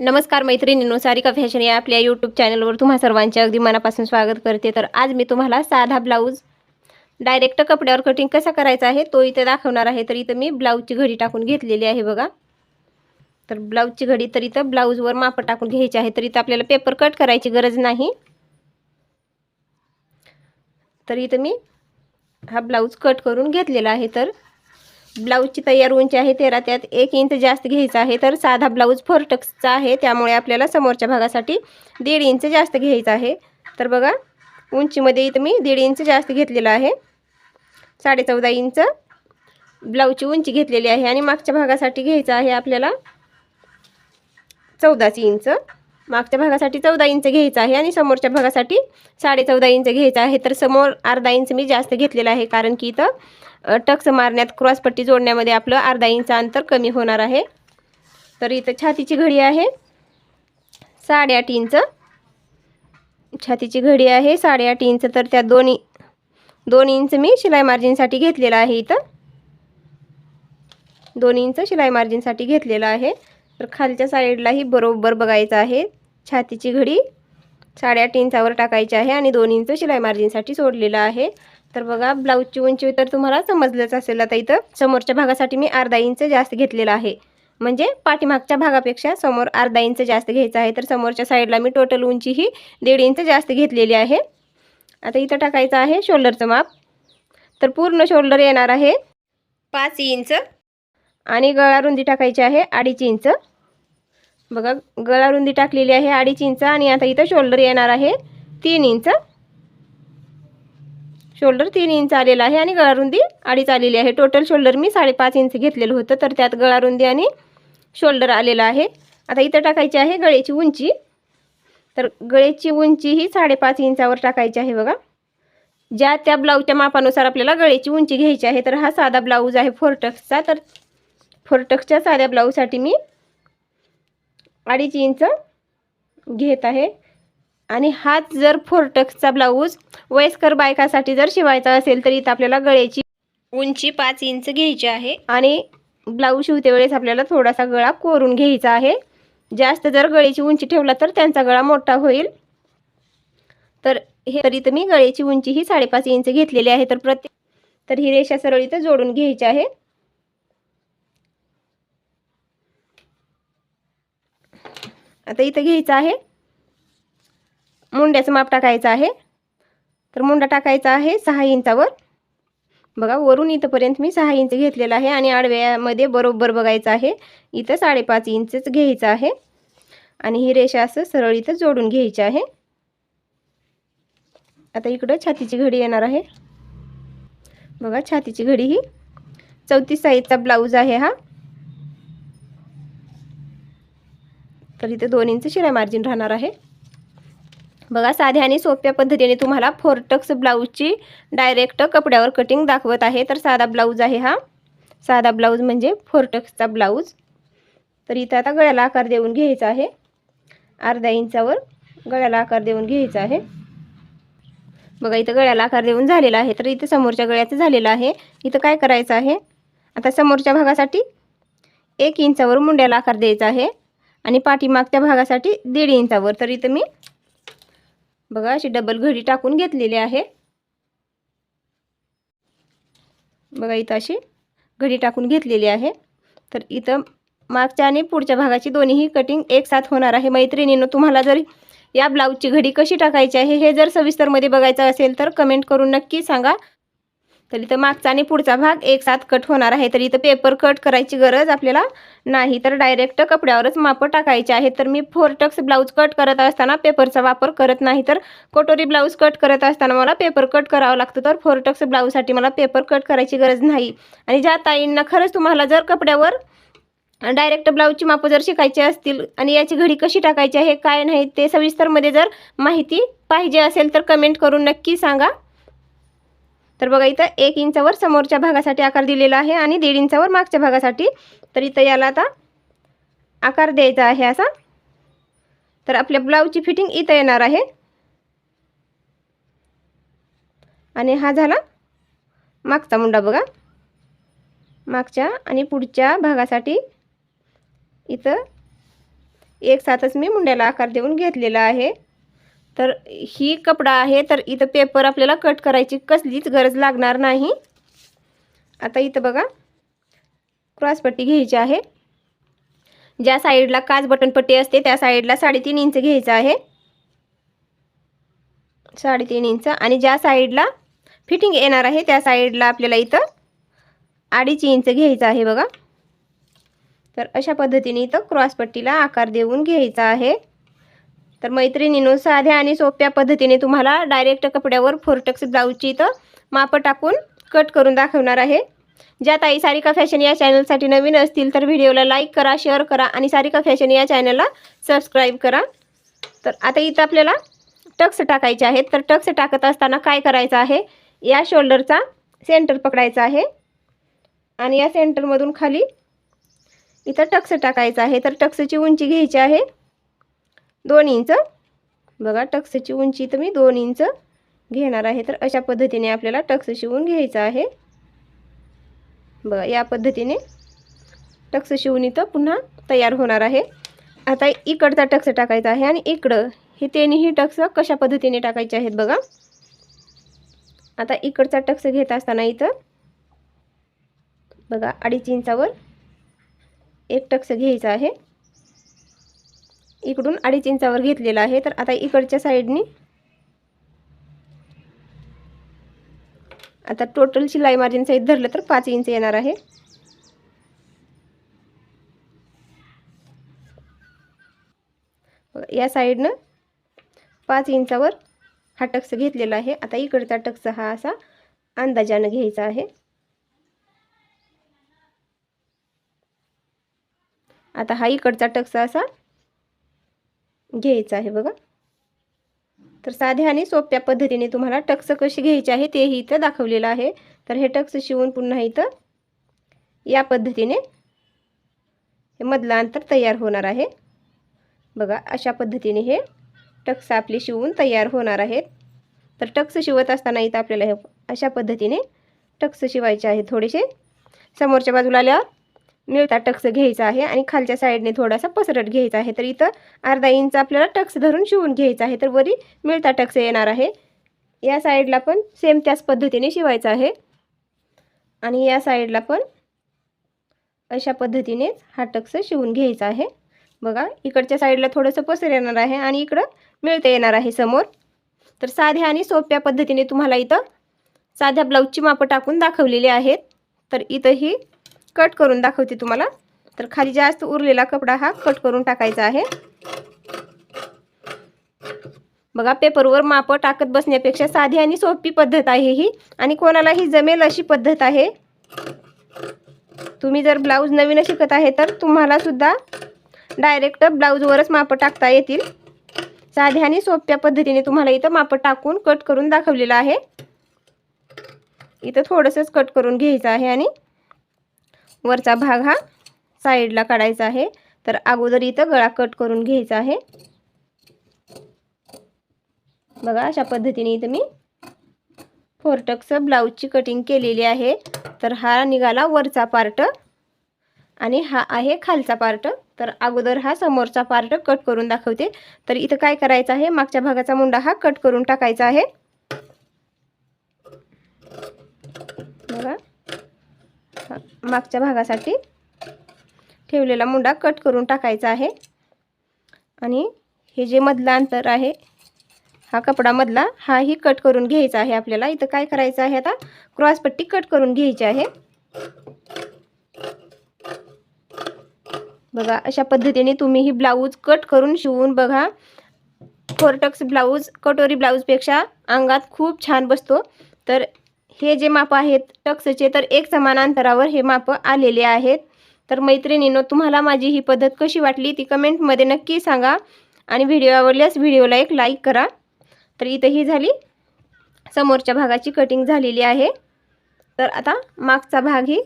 नमस्कार मैत्रिणींनो सारिका फॅशन या आपल्या यूट्यूब चॅनलवर तुम्हा सर्वांचे अगदी मनापासून स्वागत करते. तर आज मी तुम्हाला साधा ब्लाऊज डायरेक्ट कपड्यावर कटिंग कसा करायचा आहे तो इथे दाखवणार आहे. तर इथं मी ब्लाऊजची घडी टाकून घेतलेली आहे बघा. तर ब्लाऊजची घडी तर इथं ब्लाऊजवर माप टाकून घ्यायची आहे. तर इथं आपल्याला पेपर कट करायची गरज नाही. तर इथं मी हा ब्लाऊज कट करून घेतलेला आहे. तर ब्लाऊजची तयार उंची आहे तेरा त्यात एक इंच जास्त घ्यायचा आहे. तर साधा ब्लाऊज फोर टक्सचा आहे. त्यामुळे आपल्याला समोरच्या भागासाठी दीड इंच जास्त घ्यायचा आहे. तर बघा उंचीमध्ये इथं मी दीड इंच जास्त घेतलेला आहे. साडे चौदा इंच ब्लाऊजची उंची घेतलेली आहे. आणि मागच्या भागासाठी घ्यायचं आहे आपल्याला चौदाच इंच. मागच्या भागासाठी चौदा इंच घ्यायचं आहे आणि समोरच्या भागासाठी साडे चौदा इंच घ्यायचं आहे. तर समोर अर्धा इंच मी जास्त घेतलेला आहे कारण की इथं टक्स मारण्यात क्रॉसपट्टी जोडण्यामध्ये आपलं अर्धा इंच अंतर कमी होणार आहे. तर इथं छातीची घडी आहे साडेआठ इंच. छातीची घडी आहे साडेआठ इंच. तर त्या दोन्ही दोन इंच मी शिलाई मार्जिनसाठी घेतलेलं आहे इथं. दोन इंच शिलाई मार्जिनसाठी घेतलेलं आहे. तर खालच्या साईडलाही बरोबर बघायचं आहे. छातीची घडी साडेआठ इंचावर टाकायची आहे आणि दोन इंच शिलाई मार्जिनसाठी सोडलेलं आहे. तर बघा ब्लाऊजची उंची तर तुम्हाला समजलंच असेल. आता इथं समोरच्या भागासाठी मी अर्धा इंच जास्त घेतलेला आहे. म्हणजे पाठीमागच्या भागापेक्षा समोर अर्धा इंच जास्त घ्यायचं आहे. तर समोरच्या साईडला मी टोटल उंची ही दीड इंच जास्त घेतलेली आहे. आता इथं टाकायचं आहे शोल्डरचं माप. तर पूर्ण शोल्डर येणार आहे पाच इंच आणि गळा रुंदी टाकायची आहे अडीच इंच. बघा गळा रुंदी टाकलेली आहे अडीच इंच आणि आता इथं शोल्डर येणार आहे तीन इंच. शोल्डर तीन इंच आलेला आहे आणि गळारुंदी अडीच आलेली आहे. टोटल शोल्डर मी साडेपाच इंच घेतलेलं होतं तर त्यात गळारुंदी आणि शोल्डर आलेला आहे. आता इथं टाकायची आहे गळ्याची उंची. तर गळ्याची उंची ही साडेपाच इंचावर टाकायची आहे बघा. ज्या त्या ब्लाऊजच्या मापानुसार आपल्याला गळ्याची उंची घ्यायची आहे तर हा साधा ब्लाऊज आहे फोरटक्सचा. तर फोरटक्सच्या साध्या ब्लाऊजसाठी मी अडीच इंच घेत आहे. आणि हाच जर फोरटक्सचा ब्लाऊज वयस्कर बायकासाठी जर शिवायचा असेल तर इथं आपल्याला गळ्याची उंची पाच इंच घ्यायची आहे. आणि ब्लाऊज शिवते वेळेस आपल्याला थोडासा गळा कोरून घ्यायचा आहे. जास्त जर गळ्याची उंची ठेवला तर त्यांचा गळा मोठा होईल. तर हे तर मी गळ्याची उंची ही साडेपाच इंच घेतलेली आहे. तर प्रत्येक तर ही रेषा सरळ इथं जोडून घ्यायची आहे. आता इथं घ्यायचं आहे. मुंड्याचं माप टाकायचं आहे. तर मुंडा टाकायचा आहे सहा इंचावर. बघा वरून इथंपर्यंत मी सहा इंच घेतलेला आहे आणि आडव्यामध्ये बरोबर बघायचं आहे. इथं साडेपाच इंचच घ्यायचं आहे. आणि ही रेषा असं सरळ इथं जोडून घ्यायची आहे. आता इकडं छातीची घडी येणार आहे. बघा छातीची घडी ही चौतीस साईजचा ब्लाऊज आहे हा. तर इथे दोन इंच शिरा मार्जिन राहणार आहे. बघा साध्या आणि सोप्या पद्धतीने तुम्हाला फोरटक्स ब्लाऊजची डायरेक्ट कपड्यावर कटिंग दाखवत आहे. तर साधा ब्लाऊज आहे हा. साधा ब्लाऊज म्हणजे फोरटक्सचा ब्लाऊज तर इथं आता गळ्याला आकार देऊन घ्यायचा आहे. अर्धा इंचावर गळ्याला आकार देऊन घ्यायचा आहे. बघा इथं गळ्याला आकार देऊन झालेला आहे. तर इथं समोरच्या गळ्याचं झालेलं आहे. इथं काय करायचं आहे? आता समोरच्या भागासाठी एक इंचावर मुंड्याला आकार द्यायचा आहे. आणि पाठीमागच्या भागासाठी दीड इंचावर. तर इथं मी बघा अशी डबल घडी टाकून घेतलेली आहे. बघा इथं अशी घडी टाकून घेतलेली आहे. तर इथं मागच्या आणि पुढच्या भागाची दोन्हीही कटिंग एक साथ होणार आहे. मैत्रिणीनं तुम्हाला जर या ब्लाऊजची घडी कशी टाकायची आहे हे जर सविस्तरमध्ये बघायचं असेल तर कमेंट करून नक्की सांगा. तर इथं मागचा आणि पुढचा भाग एक साथ कट होणार आहे. तर इथं पेपर कट करायची गरज आपल्याला नाही. तर डायरेक्ट कपड्यावरच मापं टाकायचे आहे तर मी फोर टक्स ब्लाऊज कट करत असताना पेपरचा वापर करत नाही. तर कोटोरी ब्लाऊज कट करत असताना मला पेपर कट करावं लागतं. तर फोर टक्स ब्लाऊजसाठी मला पेपर कट करायची गरज नाही. आणि ज्या ताईंना खरंच तुम्हाला जर कपड्यावर डायरेक्ट ब्लाऊजची मापं जर शिकायची असतील आणि याची घडी कशी टाकायची आहे काय नाही ते सविस्तरमध्ये जर माहिती पाहिजे असेल तर कमेंट करून नक्की सांगा. तर बघा इथं एक इंचावर समोरच्या भागासाठी आकार दिलेला आहे आणि दीड इंचावर मागच्या भागासाठी. तर इथं याला आता आकार द्यायचा आहे असा. तर आपल्या ब्लाऊजची फिटिंग इथं येणार आहे. आणि हा झाला मागचा मुंडा बघा. मागच्या आणि पुढच्या भागासाठी इथं एक साथच मी मुंड्याला आकार देऊन घेतलेला आहे. तर ही कपडा आहे तर इथं पेपर आपल्याला कट करायची कसलीच गरज लागणार नाही. आता इथं बघा क्रॉसपट्टी घ्यायची आहे. ज्या साईडला काच बटन पट्टी असते त्या साईडला साडेतीन इंच घ्यायचं आहे. साडेतीन इंच आणि ज्या साईडला फिटिंग येणार आहे त्या साईडला आपल्याला इथं अडीच इंच घ्यायचं आहे बघा. तर अशा पद्धतीने इथं क्रॉसपट्टीला आकार देऊन घ्यायचा आहे. तर मैत्रिणीनो साध्या आणि सोप्या पद्धतीने तुम्हाला डायरेक्ट कपड्यावर फोरटक्स ब्लाऊजची इथं मापं टाकून कट करून दाखवणार आहे. ज्या ताई सारिका फॅशन या चॅनलसाठी नवीन असतील तर व्हिडिओला लाईक करा शेअर करा आणि सारिका फॅशन या चॅनलला सबस्क्राईब करा. तर आता इथं आपल्याला टक्स टाकायचे आहेत. तर टक्स टाकत असताना काय करायचं आहे? या शोल्डरचा सेंटर पकडायचा आहे. आणि या सेंटरमधून खाली इथं टक्स टाकायचं आहे. तर टक्सची उंची घ्यायची आहे. दोन इंच. बघा टक्सची उंची तर मी दोन इंच घेणार आहे. तर अशा पद्धतीने आपल्याला टक्स शिवून घ्यायचं आहे. बघा या पद्धतीने टक्स शिवून इथं पुन्हा तयार होणार आहे. आता इकडचा टक्स टाकायचा आहे आणि इकडं हे तिन्ही टक्स कशा पद्धतीने टाकायचे आहेत बघा. आता इकडचा टक्स घेत असताना इथं बघा अडीच इंचावर एक टक्स घ्यायचा आहे. इकडून अडीच इंचावर घेतलेला आहे. तर आता इकडच्या साईडनी आता टोटल शिलाई मार्जिन साईज धरलं तर पाच इंच येणार आहे. या साईडनं पाच इंचावर हा टक्स घेतलेला आहे. आता इकडचा टक्स हा असा अंदाजानं घ्यायचा आहे. आता हा इकडचा टक्स असा घ्यायचं आहे बघा. तर साध्या आणि सोप्या पद्धतीने तुम्हाला टक्स कशी घ्यायची आहे तेही इथं दाखवलेलं आहे. तर हे टक्स शिवून पुन्हा इथं या पद्धतीने हे मधलं अंतर तयार होणार आहे. बघा अशा पद्धतीने हे टक्स आपले शिवून तयार होणार आहेत. तर टक्स शिवत असताना इथं आपल्याला हे अशा पद्धतीने टक्स शिवायचे आहे. थोडेसे समोरच्या बाजूला आल्यावर मिळता टक्स घ्यायचा आहे आणि खालच्या साईडने थोडासा पसरट घ्यायचा आहे. तर इथं अर्धा इंच आपल्याला टक्स धरून शिवून घ्यायचा आहे. तर वरी मिळता टक्स येणार आहे. या साईडला पण सेम त्याच पद्धतीने शिवायचं आहे. आणि या साईडला पण अशा पद्धतीनेच हा टक्स शिवून घ्यायचा आहे. बघा इकडच्या साईडला थोडंसं पसर येणार आहे आणि इकडं मिळता येणार आहे समोर. तर साध्या आणि सोप्या पद्धतीने तुम्हाला इथं साध्या ब्लाऊजची मापं टाकून दाखवलेली आहेत. तर इथंही कट करून दाखवते तुम्हाला. तर खाली जास्त उरलेला कपडा हा कट करून टाकायचा आहे. बघा पेपरवर माप टाकत बसण्यापेक्षा साधी आणि सोपी पद्धत आहे ही. आणि कोणालाही जमेल अशी पद्धत आहे. तुम्ही जर ब्लाऊज नवीन शिकत आहे तर तुम्हाला सुद्धा डायरेक्ट ब्लाऊजवरच माप टाकता येतील. साध्या आणि सोप्या पद्धतीने तुम्हाला इथं मापं टाकून कट करून दाखवलेलं आहे. इथं थोडंसंच कट करून घ्यायचं आहे आणि वरचा भाग हा साईडला काढायचा आहे. तर अगोदर इथं गळा कट करून घ्यायचा आहे. बघा अशा पद्धतीने इथं मी फोरटक्स ब्लाऊजची कटिंग केलेली आहे. तर हा निघाला वरचा पार्ट आणि हा आहे खालचा पार्ट. तर अगोदर हा समोरचा पार्ट कट करून दाखवते. तर इथं काय करायचं आहे? मागच्या भागाचा मुंडा हा कट करून टाकायचा आहे बघा मागच्या भागासाठी ठेवलेला मुंडा कट करून टाकायचा आहे. आणि हे जे मधला अंतर आहे हा कपडा मधला हाही कट करून घ्यायचा आहे आपल्याला. इथं काय करायचं आहे आता? क्रॉसपट्टी कट करून घ्यायची आहे. बघा अशा पद्धतीने तुम्ही ही ब्लाऊज कट करून शिवून बघा. फोरटक्स ब्लाऊज कटोरी ब्लाऊजपेक्षा अंगात खूप छान बसतो. तर हे जे माप आहेत टक्सचे तर एक समान अंतरावर हे माप आलेले आहेत. तर मैत्रिणींनो तुम्हाला माझी ही पद्धत कशी वाटली ती कमेंटमध्ये नक्की सांगा. आणि व्हिडिओ आवडल्यास व्हिडिओला एक लाईक करा. तर इथं ही झाली. समोरच्या भागाची कटिंग झालेली आहे. तर आता मागचा भाग ही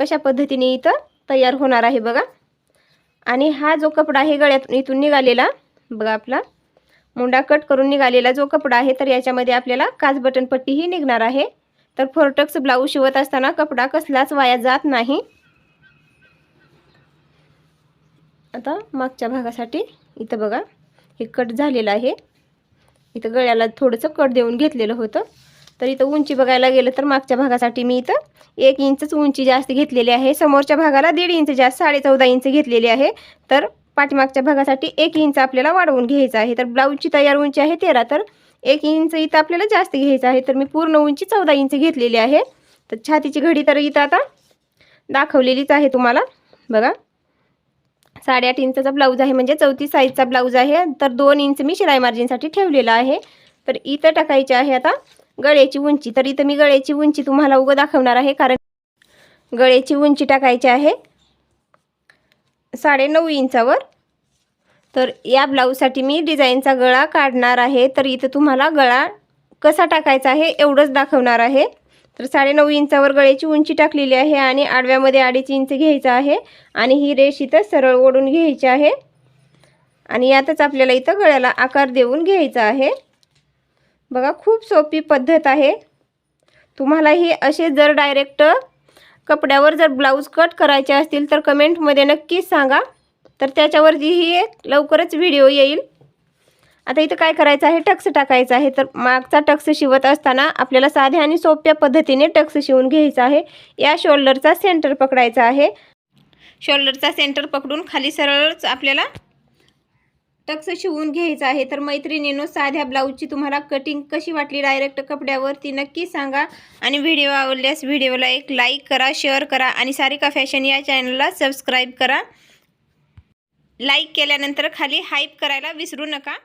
कशा पद्धतीने इथं तयार होणार आहे बघा. आणि हा जो कपडा आहे गळ्यातून इथून निघालेला बघा आपला. मुंडा कट करून निघालेला जो कपडा आहे तर याच्यामध्ये आपल्याला काच बटन पट्टीही निघणार आहे. तर फोरटक्स ब्लाऊज शिवत असताना कपडा कसलाच वाया जात नाही. आता मागच्या भागासाठी इथं बघा हे कट झालेलं आहे. इथं गळ्याला थोडंसं कट देऊन घेतलेलं होतं. तर इथं उंची बघायला गेलं तर मागच्या भागासाठी मी इथं एक इंचच उंची जास्त घेतलेली आहे. समोरच्या भागाला दीड इंच जास्त साडे चौदा इंच घेतलेली आहे. तर पाठीमागच्या भागासाठी एक इंच आपल्याला वाढवून घ्यायचं आहे. तर ब्लाऊजची तयार उंची आहे तेरा तर एक इंच इथं आपल्याला जास्त घ्यायचं आहे. तर मी पूर्ण उंची चौदा इंच घेतलेली आहे. तर छातीची घडी तर इथं आता दाखवलेलीच आहे तुम्हाला. बघा. साडेआठ इंचाचा ब्लाऊज आहे म्हणजे चौतीस साईजचा ब्लाऊज आहे. तर दोन इंच मी शिलाई मार्जिनसाठी ठेवलेला आहे. तर इथं टाकायची आहे आता गळ्याची उंची. तर इथं मी गळ्याची उंची तुम्हाला उगं दाखवणार आहे कारण गळ्याची उंची टाकायची आहे. साडेनऊ इंचावर. तर या ब्लाऊजसाठी मी डिझाईनचा गळा काढणार आहे. तर इथं तुम्हाला गळा कसा टाकायचा आहे एवढंच दाखवणार आहे. तर साडेनऊ इंचावर गळ्याची उंची टाकलेली आहे आणि आडव्यामध्ये अडीच इंच घ्यायचं आहे. आणि ही रेष इथं सरळ ओढून घ्यायची आहे. आणि यातच आपल्याला इथं गळ्याला आकार देऊन घ्यायचा आहे. बघा खूप सोपी पद्धत आहे. तुम्हाला ही असे जर डायरेक्ट कपड्यावर जर ब्लाऊज कट करायचे असतील तर कमेंटमध्ये नक्कीच सांगा. तर त्याच्यावरतीही एक लवकरच व्हिडिओ येईल. आता इथं काय करायचं आहे? टक्स टाकायचा आहे. तर मागचा टक्स शिवत असताना आपल्याला साध्या आणि सोप्या पद्धतीने टक्स शिवून घ्यायचा आहे. या शोल्डरचा सेंटर पकडायचा आहे. शोल्डरचा सेंटर पकडून खाली सरळच आपल्याला टक्स शिवून घ्यायचा आहे. तर मैत्रिणीनो साध्या ब्लाऊजची तुम्हाला कटिंग कशी वाटली? डायरेक्ट कपड्यावर ती नक्की सांगा. आणि व्हिडिओ आवडल्यास व्हिडिओला एक लाईक करा शेअर करा आणि सारिका फॅशन या चॅनलला सबस्क्राईब करा. लाईक केल्यानंतर खाली हाईप करायला विसरू नका.